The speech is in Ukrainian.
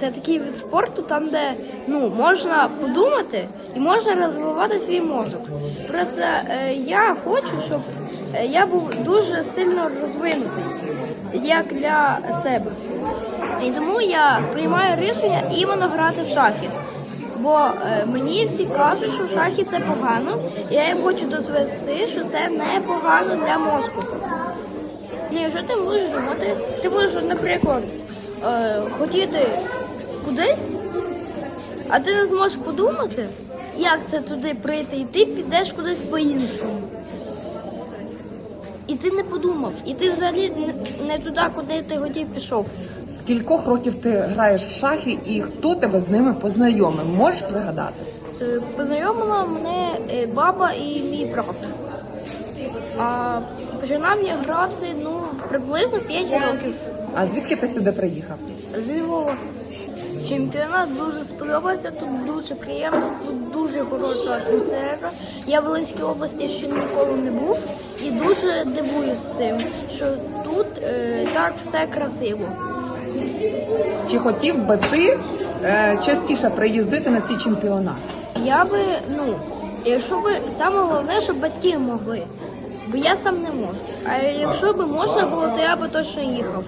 це такий вид спорту, там, де ну, можна подумати і можна розвивати свій мозок. Просто е, я хочу, щоб е, я був дуже сильно розвинутий, як для себе. І тому я приймаю рішення іменно грати в шахи. Бо е, мені всі кажуть, що шахи це погано, і я їм хочу дозвести, що це не погано для мозку. Ні, що ти можеш думати? Ти можеш, наприклад, е, хотіти кудись, а ти не зможеш подумати, як це туди прийти, і ти підеш кудись по-іншому. І ти не подумав, і ти взагалі не, туди, куди ти хотів пішов. З кількох років ти граєш в шахи і хто тебе з ними познайомив? Можеш пригадати? Е, Познайомила мене е, баба і мій брат. А починав я грати ну, приблизно 5 років. А звідки ти сюди приїхав? З Львова. Чемпіонат дуже сподобався, тут дуже приємно, тут дуже хороша атмосфера. Я в Волинській області ще ніколи не був і дуже дивуюсь цим, що тут е, так все красиво. Чи хотів би ти е, частіше приїздити на ці чемпіонати? Я би, ну, якщо би саме головне, щоб батьки могли, бо я сам не можу. А якщо би можна було, то я би точно їхав.